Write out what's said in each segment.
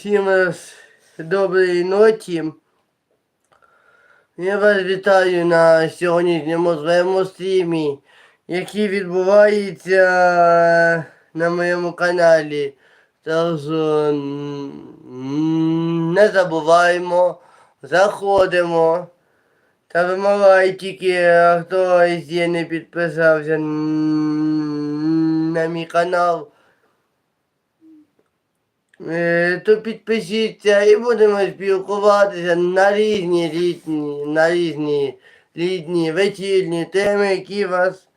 Всім раз доброї ночі. Я вас вітаю на сьогоднішньому своєму стрімі, який відбувається на моєму каналі. Тож не забуваємо, заходимо та вимагайтики, а хто ще не підписався на мій канал. Е, то підпишіться і будемо спілкуватися на різні різні, на різні різні вечірні теми, які вас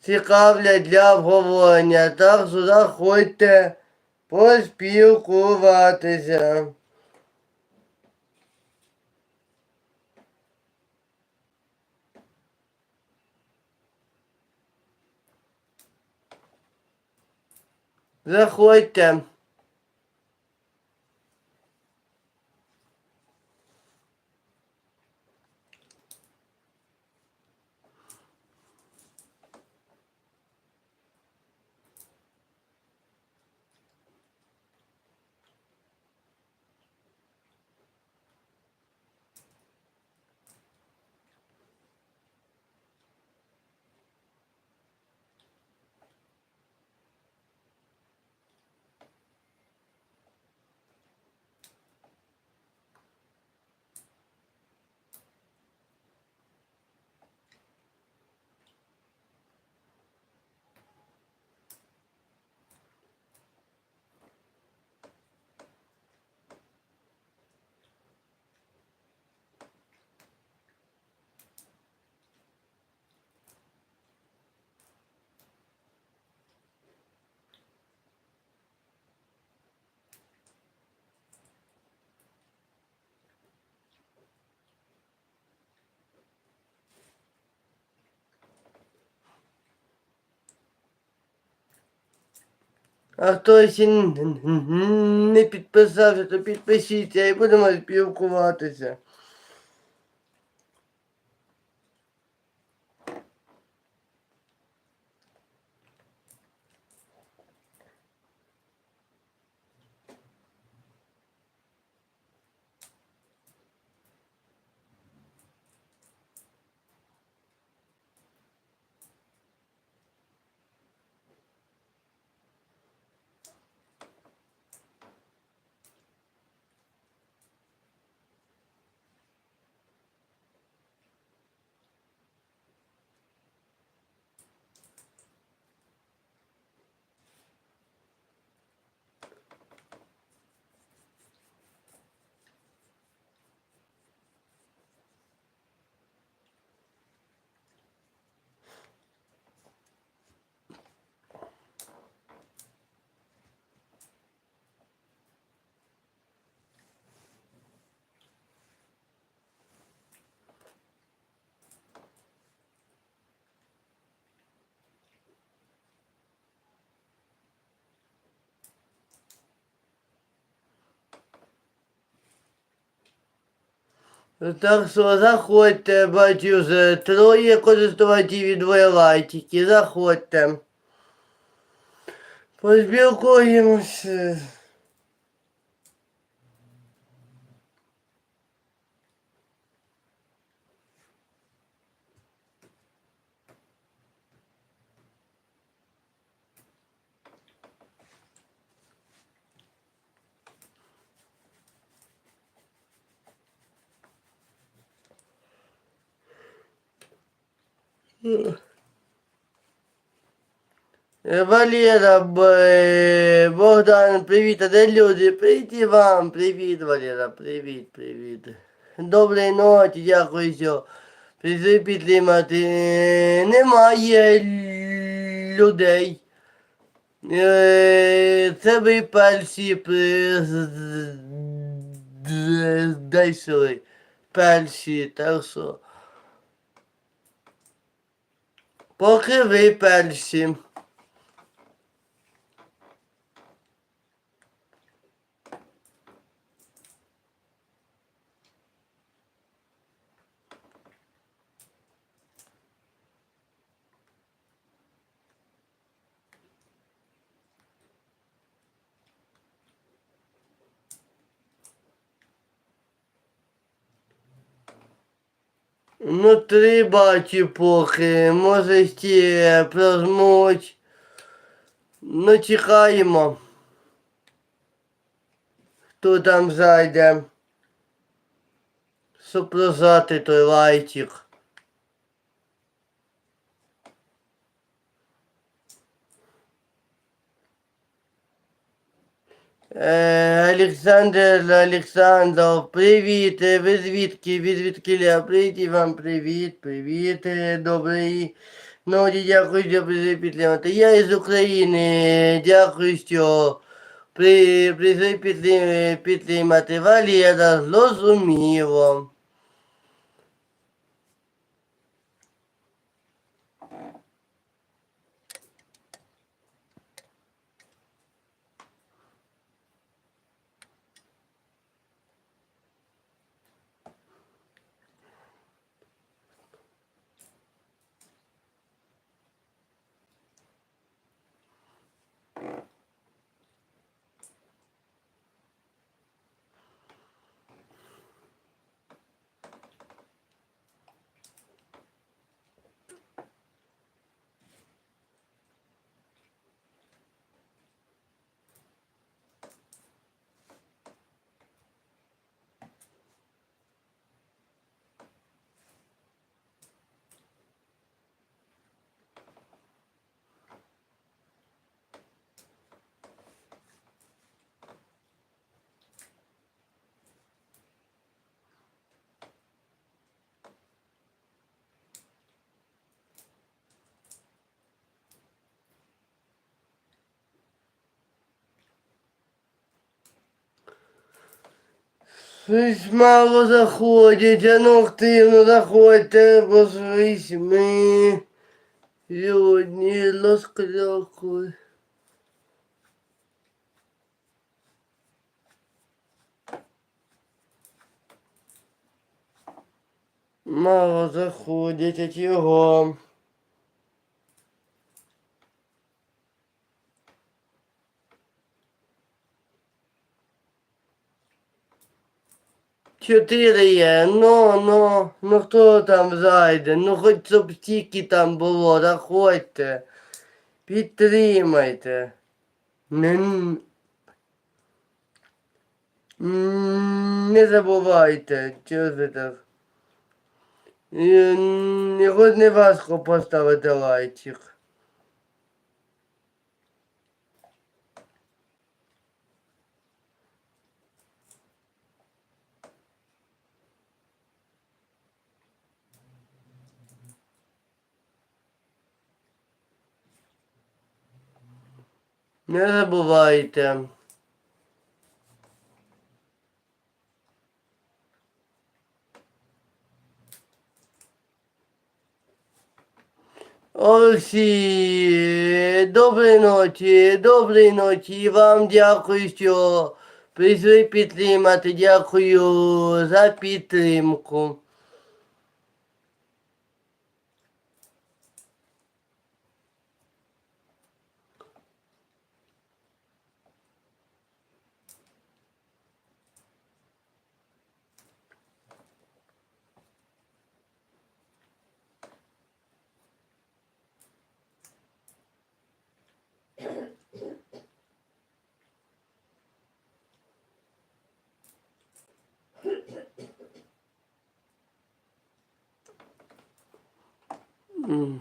цікавлять для обговорення. Так що заходьте поспілкуватися. Заходьте. А хто ще н- н- не підписався, то підпишіться і будемо спілкуватися. Так що заходьте, бачу, вже троє користувачів двоє лайків. Заходьте. Поспілкуємося. Валера, е, Богдан, привіт, а де люди? Привіт і вам, привіт, Валера, привіт, привіт. Доброї ночі, дякую, що прийшли підтримати. Е, Немає людей. Е, Це ви перші при- з- з- з- знайшли. Перші, так що. Поки ви перші. Ну, три бачу поки, може ще прожмуть. Ну, чекаємо. Хто там зайде? Щоб прожати той лайчик. Е, Олександр Олександров, привіт, ви звідки, ви звідки, привіт і вам привіт, привіт, добрий. Ну, дякую, що прийшли підтримати. Я із України, дякую, що при, прийшли підтримати. Валера, зрозуміло. Мало заходять, а ну активно заходьте, бо щось ми сьогодні розклякли. Мало заходять, а чого? Чотири є, ну, ну, ну хто там зайде? Ну хоч щоб стільки там було, заходьте. Підтримайте. Не, не забувайте, чого це так. Його не важко поставити лайчик. Не забувайте. Олексій, доброї ночі, доброї ночі. Вам дякую, що прийшли підтримати. Дякую за підтримку. 嗯。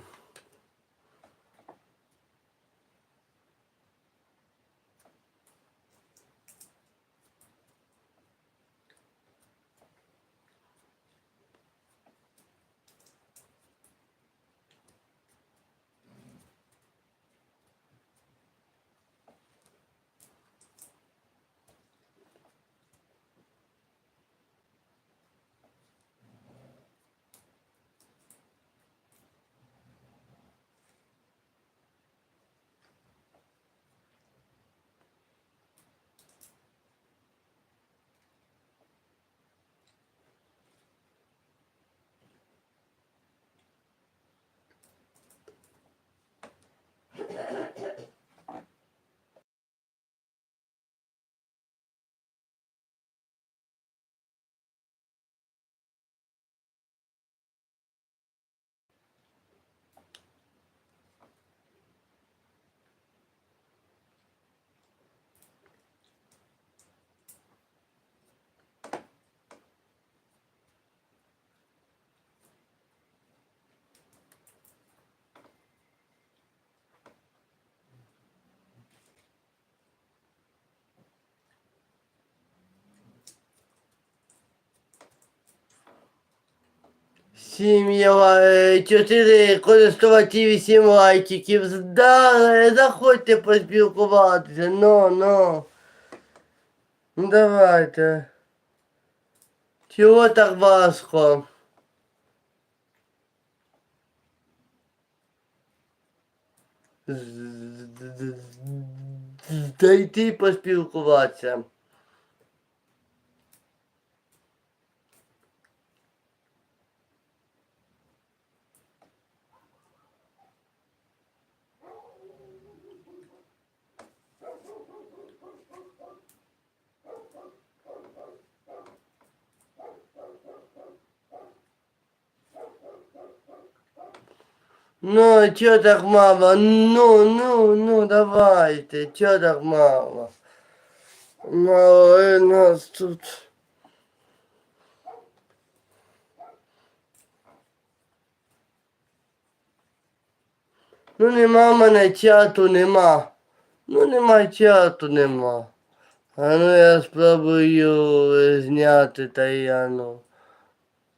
Сім'я, е, чотири користувачі, вісім лайків. Да, заходьте поспілкуватися. Ну, ну. Ну давайте. Чого так важко? Зайти поспілкуватися. Ну, чё так мало? Ну, ну, ну, давайте, чё так мало? Мало э, нас тут. Ну нема в мене чату, нема. Ну нема чату, нема. А ну я спробую е, зняти та я ну.